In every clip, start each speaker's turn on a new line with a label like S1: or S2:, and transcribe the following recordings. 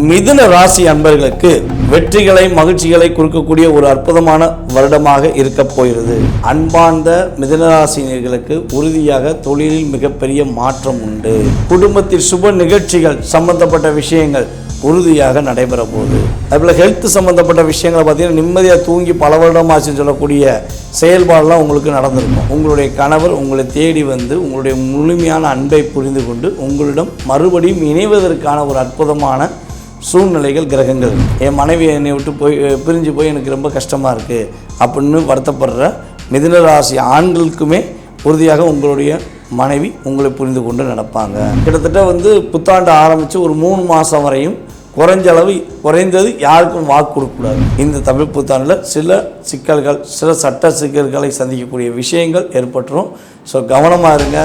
S1: மிதுன ராசி அன்பர்களுக்கு வெற்றிகளை மகிழ்ச்சிகளை கொடுக்கக்கூடிய ஒரு அற்புதமான வருடமாக இருக்க போகிறது. அன்பார்ந்த மிதனராசினியர்களுக்கு உறுதியாக தொழிலில் மிகப்பெரிய மாற்றம் உண்டு. குடும்பத்தில் சுப நிகழ்ச்சிகள் சம்பந்தப்பட்ட விஷயங்கள் உறுதியாக நடைபெற போகுது அதுபோல் ஹெல்த் சம்மந்தப்பட்ட விஷயங்களை பார்த்தீங்கன்னா நிம்மதியாக தூங்கி பல வருடமாச்சுன்னு சொல்லக்கூடிய செயல்பாடெலாம் உங்களுக்கு நடந்திருக்கும். உங்களுடைய கணவர் உங்களை தேடி வந்து உங்களுடைய முழுமையான அன்பை புரிந்து கொண்டு உங்களிடம் மறுபடியும் இணைவதற்கான ஒரு அற்புதமான சூழ்நிலைகள் கிரகங்கள். என் மனைவி என்னை விட்டு போய் பிரிஞ்சு போய் எனக்கு ரொம்ப கஷ்டமாக இருக்குது அப்படின்னு வருத்தப்படுற மிதுனராசி ஆண்களுக்குமே உறுதியாக உங்களுடைய மனைவி உங்களை புரிந்து கொண்டு நடப்பாங்க. கிட்டத்தட்ட வந்து புத்தாண்டு ஆரம்பித்து ஒரு மூணு மாதம் வரையும் குறைஞ்ச அளவு குறைந்தது யாருக்கும் வாக்கு கொடுக்கக்கூடாது இந்த தமிழ் புத்தாண்டில் சில சிக்கல்கள் சில சட்ட சிக்கல்களை சந்திக்கக்கூடிய விஷயங்கள் ஏற்பட்டுரும். ஸோ கவனமாக இருங்க.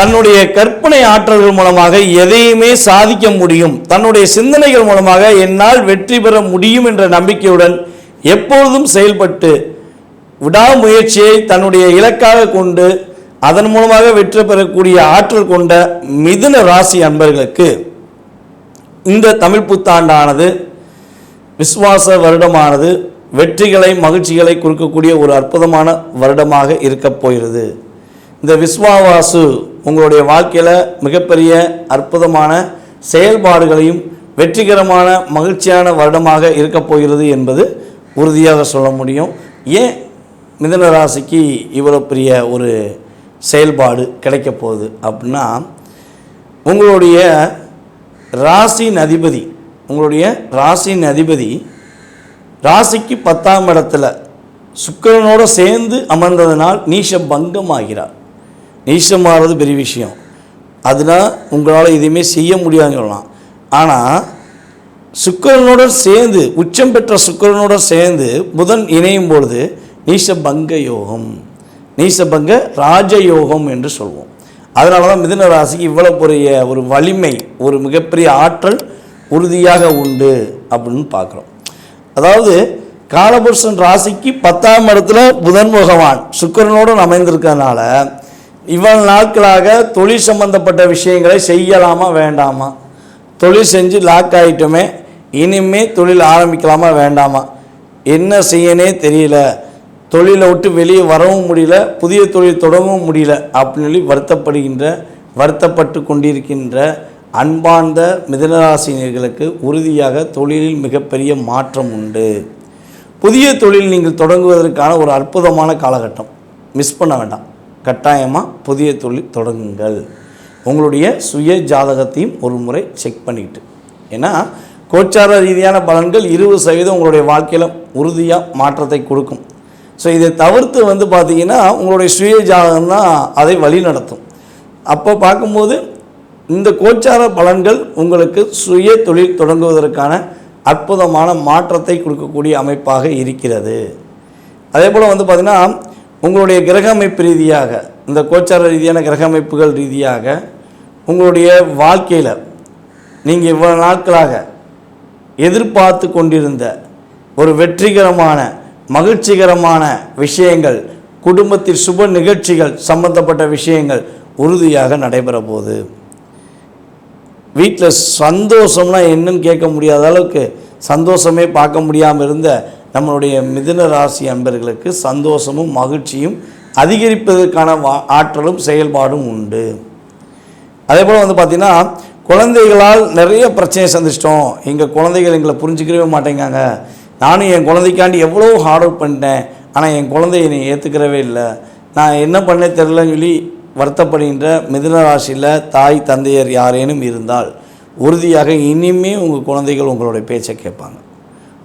S1: தன்னுடைய கற்பனை ஆற்றல்கள் மூலமாக எதையுமே சாதிக்க முடியும். தன்னுடைய சிந்தனைகள் மூலமாக என்னால் வெற்றி பெற முடியும் என்ற நம்பிக்கையுடன் எப்பொழுதும் செயல்பட்டு விடாமுயற்சியை தன்னுடைய இலக்காக கொண்டு அதன் மூலமாக வெற்றி பெறக்கூடிய ஆற்றல் கொண்ட மிதுன ராசி அன்பர்களுக்கு இந்த தமிழ் புத்தாண்டானது விஸ்வாச வருடமானது வெற்றிகளை மகிழ்ச்சிகளை கொடுக்கக்கூடிய ஒரு அற்புதமான வருடமாக இருக்கப் போகிறது. இந்த விஸ்வாவாசு உங்களுடைய வாழ்க்கையில் மிகப்பெரிய அற்புதமான செயல்பாடுகளையும் வெற்றிகரமான மகிழ்ச்சியான வருடமாக இருக்கப் போகிறது என்பது உறுதியாக சொல்ல முடியும். ஏன் மிதன ராசிக்கு இவ்வளோ பெரிய ஒரு செயல்பாடு கிடைக்க போகுது அப்படின்னா உங்களுடைய ராசியின் அதிபதி உங்களுடைய ராசியின் அதிபதி ராசிக்கு பத்தாம் இடத்துல சுக்கிரனோட சேர்ந்து அமர்ந்ததனால் நீஷ பங்கம் ஆகிறார். நீஷமாகிறது பெரிய விஷயம். அதனால் உங்களால் எதுவுமே செய்ய முடியாதுன்னு சொல்லலாம். ஆனால் சுக்கிரனோட சேர்ந்து உச்சம் பெற்ற சுக்கிரனோட சேர்ந்து புதன் இணையும் பொழுது நீசபங்க யோகம். நீசபங்க ராஜயோகம் என்று சொல்வோம். அதனால தான் மிதுன ராசிக்கு இவ்வளோ பெரிய ஒரு வலிமை ஒரு மிகப்பெரிய ஆற்றல் உறுதியாக உண்டு அப்படின்னு பார்க்குறோம். அதாவது காலபுருஷன் ராசிக்கு பத்தாம் இடத்துல புதன் பகவான் சுக்கிரனோடு அமைந்திருக்கனால இவ்வளவு நாட்களாக தொழில் சம்பந்தப்பட்ட விஷயங்களை செய்யலாமா வேண்டாமா? தொழில் செஞ்சு லாக் ஆகிட்டோமே இனிமே தொழில் ஆரம்பிக்கலாமா வேண்டாமா? என்ன செய்யனே தெரியல. தொழிலை விட்டு வெளியே வரவும் முடியல புதிய தொழில் தொடங்கவும் முடியல அப்படின்னு சொல்லி வருத்தப்படுகின்ற வருத்தப்பட்டு கொண்டிருக்கின்ற அன்பார்ந்த மிதனராசினியர்களுக்கு உறுதியாக தொழிலில் மிகப்பெரிய மாற்றம் உண்டு. புதிய தொழில் நீங்கள் தொடங்குவதற்கான ஒரு அற்புதமான காலகட்டம். மிஸ் பண்ண வேண்டாம். கட்டாயமாக புதிய தொழில் தொடங்குங்கள். உங்களுடைய சுய ஜாதகத்தையும் ஒரு முறை செக் பண்ணிக்கிட்டு ஏன்னா கோச்சார ரீதியான பலன்கள் இருபது சதவீதம் உங்களுடைய வாழ்க்கையில் உறுதியாக மாற்றத்தை கொடுக்கும். ஸோ இதை தவிர்த்து வந்து பார்த்தீங்கன்னா உங்களுடைய சுய ஜாதகம் தான் அதை வழி நடத்தும் அப்போ பார்க்கும்போது இந்த கோச்சார பலன்கள் உங்களுக்கு சுய தொழில் தொடங்குவதற்கான அற்புதமான மாற்றத்தை கொடுக்கக்கூடிய அமைப்பாக இருக்கிறது. அதே போல் வந்து பார்த்திங்கன்னா உங்களுடைய கிரக அமைப்பு ரீதியாக இந்த கோச்சார ரீதியான கிரக அமைப்புகள் ரீதியாக உங்களுடைய வாழ்க்கையில் நீங்கள் இவ்வளோ நாட்களாக எதிர்பார்த்து கொண்டிருந்த ஒரு வெற்றிகரமான மகிழ்ச்சிகரமான விஷயங்கள் குடும்பத்தில் சுப நிகழ்ச்சிகள் சம்பந்தப்பட்ட விஷயங்கள் உறுதியாக நடைபெற போகுது வீட்டில் சந்தோஷம்னா என்னன்னு கேட்க முடியாத அளவுக்கு சந்தோஷமே பார்க்க முடியாமல் இருந்த நம்மளுடைய மிதுன ராசி அன்பர்களுக்கு சந்தோஷமும் மகிழ்ச்சியும் அதிகரிப்பதற்கான வா ஆற்றலும் செயல்பாடும் உண்டு. அதே போல் வந்து பார்த்திங்கன்னா குழந்தைகளால் நிறைய பிரச்சனையை சந்திச்சிட்டோம். எங்கள் குழந்தைகள் எங்களை புரிஞ்சுக்கவே மாட்டேங்காங்க. நானும் என் குழந்தைக்காண்டி எவ்வளோ ஹார்ட் ஒர்க் பண்ணிட்டேன். ஆனால் என் குழந்தைய என்னை ஏற்றுக்கிறவே இல்லை. நான் என்ன பண்ணே தெரிலன்னு சொல்லி வருத்தப்படுகின்ற மிதுன ராசியில் தாய் தந்தையர் யாரேனும் இருந்தால் உறுதியாக இனிமே உங்கள் குழந்தைகள் உங்களுடைய பேச்சை கேட்பாங்க.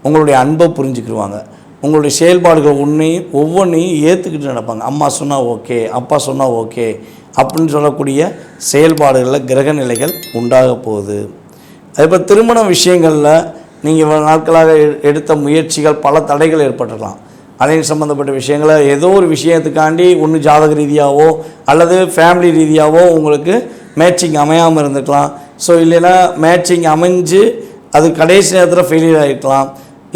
S1: உங்களுடைய அன்பை புரிஞ்சுக்கிடுவாங்க உங்களுடைய செயல்பாடுகள் ஒன்றையும் ஒவ்வொன்றையும் ஏற்றுக்கிட்டு நடப்பாங்க. அம்மா சொன்னால் ஓகே அப்பா சொன்னால் ஓகே அப்படின்னு சொல்லக்கூடிய செயல்பாடுகளில் கிரக நிலைகள் உண்டாக போகுது. அதேபோல் திருமண விஷயங்களில் நீங்கள் நாட்களாக எ- எடுத்த முயற்சிகள் பல தடைகள் ஏற்பட்டுடலாம். அதே சம்மந்தப்பட்ட விஷயங்களை ஏதோ ஒரு விஷயத்துக்காண்டி ஒன்று ஜாதக ரீதியாகவோ அல்லது ஃபேமிலி ரீதியாகவோ உங்களுக்கு மேட்சிங் அமையாமல் இருந்துக்கலாம். ஸோ இல்லைன்னா மேட்சிங் அமைஞ்சு அது கடைசி நேரத்தில் ஃபெயிலியர் ஆகிருக்கலாம்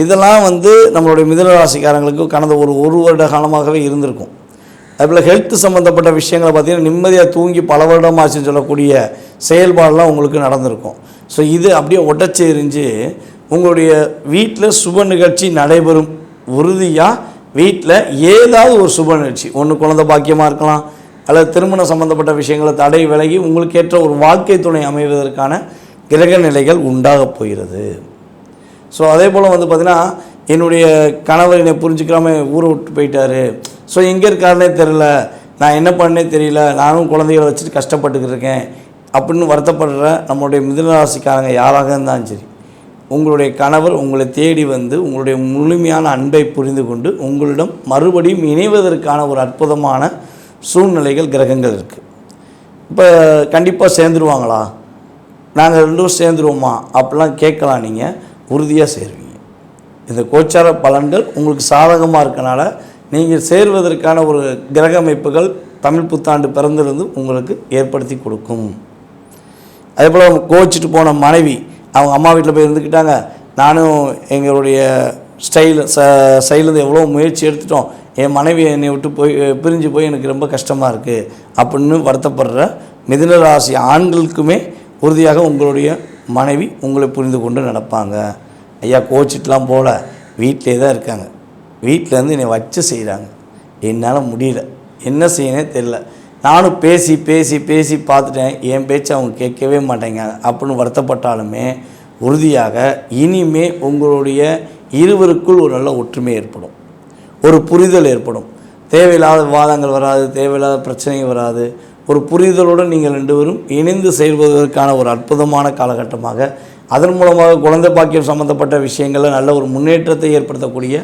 S1: இதெல்லாம் வந்து நம்மளுடைய மிதனராசிக்காரங்களுக்கு கடந்த ஒரு ஒரு வருட காலமாகவே இருந்திருக்கும். அதுபோல் ஹெல்த் சம்மந்தப்பட்ட விஷயங்களை பார்த்தீங்கன்னா நிம்மதியாக தூங்கி பல வருடமாச்சுன்னு சொல்லக்கூடிய செயல்பாடெலாம் உங்களுக்கு நடந்திருக்கும். ஸோ இது அப்படியே உடச்சி எரிஞ்சு உங்களுடைய வீட்டில் சுப நிகழ்ச்சி நடைபெறும் உறுதியாக வீட்டில் ஏதாவது ஒரு சுப நிகழ்ச்சி. ஒன்று குழந்த பாக்கியமாக இருக்கலாம் அல்லது திருமணம் சம்மந்தப்பட்ட விஷயங்களை தடை விலகி உங்களுக்கு ஏற்ற ஒரு வாழ்க்கை துணை அமைவதற்கான கிரக நிலைகள் உண்டாகப் போகிறது. ஸோ அதே போல் வந்து பார்த்திங்கன்னா என்னுடைய கணவர் என்னை புரிஞ்சுக்காம ஊரை விட்டு போயிட்டாரு. ஸோ எங்கே இருக்காருனே தெரில நான் என்ன பண்ணே தெரியல. நானும் குழந்தைகளை வச்சுட்டு கஷ்டப்பட்டுக்கிட்டு இருக்கேன். அப்படின்னு வருத்தப்படுற நம்மளுடைய மிதனராசிக்காரங்க யாராக இருந்தாலும் சரி உங்களுடைய கணவர் உங்களை தேடி வந்து உங்களுடைய முழுமையான அன்பை புரிந்து கொண்டு உங்களிடம் மறுபடியும் இணைவதற்கான ஒரு அற்புதமான சூழ்நிலைகள் கிரகங்கள் இருக்குது இப்போ கண்டிப்பாக சேர்ந்துருவாங்களா? நாங்கள் ரெண்டும் சேர்ந்துருவோமா? அப்படிலாம் கேட்கலாம் நீங்கள் உறுதியாக சேருவீங்க. இந்த கோச்சார பலன்கள் உங்களுக்கு சாதகமாக இருக்கனால நீங்கள் சேர்வதற்கான ஒரு கிரக அமைப்புகள் தமிழ் புத்தாண்டு பிறந்திருந்து உங்களுக்கு ஏற்படுத்தி கொடுக்கும். அதே போல் கோச்சிட்டு போன மனைவி அவங்க அம்மா வீட்டில் போய் இருந்துக்கிட்டாங்க. நானும் எங்களுடைய ஸ்டைல் ச சைட்லேருந்து எவ்வளோ முயற்சி எடுத்துட்டோம். என் மனைவி என்னை விட்டு போய் பிரிஞ்சு போய் எனக்கு ரொம்ப கஷ்டமாக இருக்குது அப்படின்னு வருத்தப்படுற மிதுன ராசி ஆண்களுக்குமே உறுதியாக உங்களுடைய மனைவி உங்களை புரிந்து கொண்டு நடப்பாங்க. ஐயா கோச்சிட்டுலாம் போல வீட்டிலே தான் இருக்காங்க. வீட்டிலேருந்து என்னை வச்சு செய்கிறாங்க என்னால் முடியல. என்ன செய்யனே தெரில நானும் பேசி பேசி பேசி பார்த்துட்டேன். என் பேச்சு அவங்க கேட்கவே மாட்டேங்க. அப்படின்னு வருத்தப்பட்டாலுமே உறுதியாக இனிமே உங்களுடைய இருவருக்குள் ஒரு நல்ல ஒற்றுமை ஏற்படும். ஒரு புரிதல் ஏற்படும். தேவையில்லாத வாதங்கள் வராது தேவையில்லாத பிரச்சனைகள் வராது. ஒரு புரிதலுடன் நீங்கள் ரெண்டு பேரும் இணைந்து செயல்படுவதற்கான ஒரு அற்புதமான காலகட்டமாக அதன் மூலமாக குழந்தை பாக்கியம் சம்பந்தப்பட்ட விஷயங்களில் நல்ல ஒரு முன்னேற்றத்தை ஏற்படுத்தக்கூடிய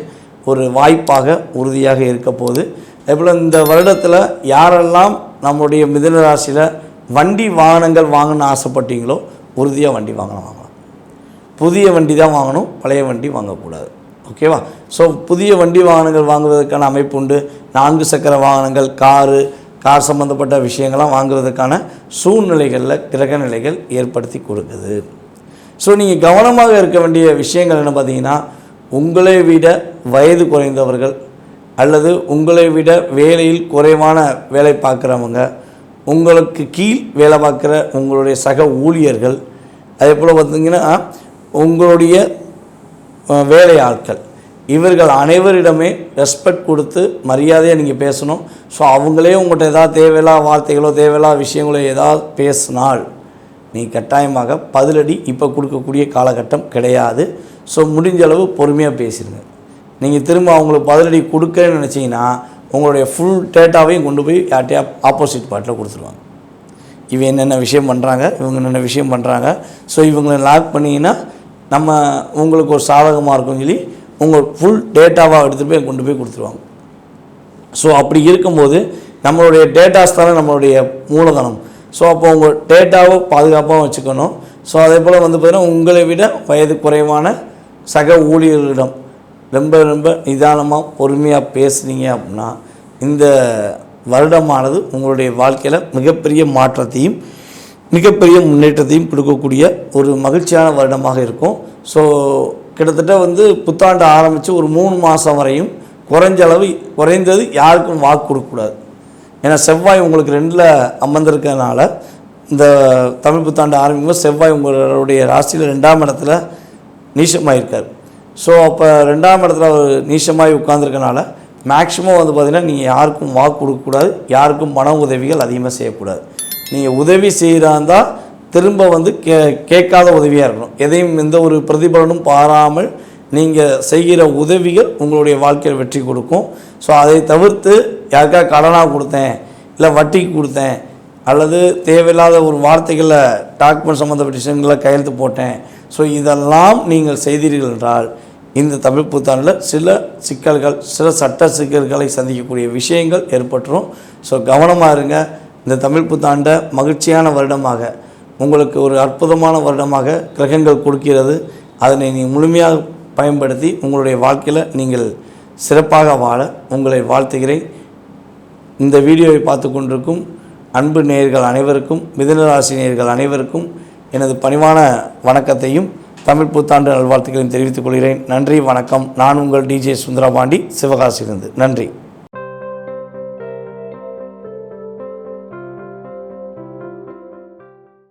S1: ஒரு வாய்ப்பாக உறுதியாக இருக்க போகுது. அதேபோல் இந்த வருடத்தில் யாரெல்லாம் நம்முடைய மிதுன ராசியில் வண்டி வாகனங்கள் வாங்கணும்னு ஆசைப்பட்டீங்களோ உறுதியாக வண்டி வாங்கணும் வாங்கலாம். புதிய வண்டி தான் வாங்கணும் பழைய வண்டி வாங்கக்கூடாது. ஓகேவா ஸோ புதிய வண்டி வாகனங்கள் வாங்குவதற்கான அமைப்பு உண்டு. நான்கு சக்கர வாகனங்கள் காரு கார் சம்மந்தப்பட்ட விஷயங்கள்லாம் வாங்குறதுக்கான சூழ்நிலைகளில் கிரக நிலைகள் ஏற்படுத்தி கொடுக்குது. ஸோ நீங்கள் கவனமாக இருக்க வேண்டிய விஷயங்கள் என்ன பார்த்தீங்கன்னா உங்களை விட வயது குறைந்தவர்கள் அல்லது உங்களை விட வேலையில் குறைவான வேலை பார்க்குறவங்க உங்களுக்கு கீழ் வேலை பார்க்குற உங்களுடைய சக ஊழியர்கள் அதே போல் பார்த்தீங்கன்னா உங்களுடைய வேலை ஆட்கள் இவர்கள் அனைவரிடமே ரெஸ்பெக்ட் கொடுத்து மரியாதையாக நீங்கள் பேசணும். ஸோ அவங்களே உங்கள்கிட்ட ஏதாவது தேவையில்லா வார்த்தைகளோ தேவையில்லா விஷயங்களோ ஏதாவது பேசினால் நீ கட்டாயமாக பதிலடி இப்போ கொடுக்கக்கூடிய காலகட்டம் கிடையாது. ஸோ முடிஞ்ச அளவு பொறுமையாக பேசிடுங்க நீங்கள் திரும்ப அவங்களுக்கு பதிலடி கொடுக்கன்னு நினச்சிங்கன்னா உங்களுடைய ஃபுல் டேட்டாவையும் கொண்டு போய் யார்ட்டையா ஆப்போசிட் பார்ட்டில் கொடுத்துருவாங்க. இவன் என்னென்ன விஷயம் பண்ணுறாங்க இவங்க என்னென்ன விஷயம் பண்ணுறாங்க ஸோ இவங்களை லாக் பண்ணிங்கன்னா நம்ம உங்களுக்கு ஒரு சாதகமாக இருக்கும்னு சொல்லி உங்கள் ஃபுல் டேட்டாவாக எடுத்துகிட்டு போய் கொண்டு போய் கொடுத்துருவாங்க. ஸோ அப்படி இருக்கும்போது நம்மளுடைய டேட்டாஸ் தானே நம்மளுடைய மூலதனம். ஸோ அப்போ உங்கள் டேட்டாவை பாதுகாப்பாக வச்சுக்கணும். ஸோ அதே போல் வந்து பார்த்திங்கன்னா உங்களை விட வயது குறைவான சக ஊழியர்களிடம் ரொம்ப ரொம்ப நிதானமாக பொறுமையாக பேசுனீங்க அப்படின்னா இந்த வருடமானது உங்களுடைய வாழ்க்கையில் மிகப்பெரிய மாற்றத்தையும் மிகப்பெரிய முன்னேற்றத்தையும் கொடுக்கக்கூடிய ஒரு மகிழ்ச்சியான வருடமாக இருக்கும். ஸோ கிட்டத்தட்ட வந்து புத்தாண்டு ஆரம்பித்து ஒரு மூணு மாதம் வரையும் குறைஞ்ச அளவு குறைந்தது யாருக்கும் வாக்கு கொடுக்கக்கூடாது ஏன்னா செவ்வாய் உங்களுக்கு ரெண்டில் அமர்ந்திருக்கிறதுனால இந்த தமிழ் புத்தாண்டு ஆரம்பிக்கும்போது செவ்வாய் உங்களுடைய ராசியில் ரெண்டாம் இடத்துல நீசமாயிருக்கார் ஸோ அப்போ ரெண்டாம் இடத்துல அவர் நீசமாகி உட்காந்துருக்கனால மேக்ஸிமம் வந்து பார்த்திங்கன்னா நீங்கள் யாருக்கும் வாக்கு கொடுக்கக்கூடாது யாருக்கும் பண உதவிகள் அதிகமாக செய்யக்கூடாது நீங்கள் உதவி செய்கிறாந்தால் திரும்ப வந்து கே கேட்காத உதவியாக இருக்கணும். எதையும் எந்த ஒரு பிரதிபலனும் பாராமல் நீங்கள் செய்கிற உதவிகள் உங்களுடைய வாழ்க்கையில் வெற்றி கொடுக்கும். ஸோ அதை தவிர்த்து யாருக்கா கடனாக கொடுத்தேன் இல்லை வட்டிக்கு கொடுத்தேன் அல்லது தேவையில்லாத ஒரு வார்த்தைகளை டாக்குமெண்ட் சம்மந்தப்பட்ட விஷயங்களை கையெழுத்து போட்டேன். ஸோ இதெல்லாம் நீங்கள் செய்தீர்கள் என்றால் இந்த தமிழ் புத்தாண்டில் சில சிக்கல்கள் சில சட்ட சிக்கல்களை சந்திக்கக்கூடிய விஷயங்கள் ஏற்பட்டுரும். ஸோ கவனமாக இருங்க. இந்த தமிழ் புத்தாண்டை மகிழ்ச்சியான வருடமாக உங்களுக்கு ஒரு அற்புதமான வருடமாக கிரகங்கள் கொடுக்கிறது. அதனை நீங்கள் முழுமையாக பயன்படுத்தி உங்களுடைய வாழ்க்கையில் நீங்கள் சிறப்பாக வாழ உங்களை வாழ்த்துகிறேன். இந்த வீடியோவை பார்த்து கொண்டிருக்கும் அன்பு நேயர்கள் அனைவருக்கும் மிதனராசி நேயர்கள் அனைவருக்கும் எனது பணிவான வணக்கத்தையும் தமிழ் புத்தாண்டு நல்வாழ்த்துக்களையும் தெரிவித்துக் கொள்கிறேன். நன்றி வணக்கம். நான் உங்கள் டிஜே சுந்தரபாண்டி சிவகாசியிலிருந்து. நன்றி.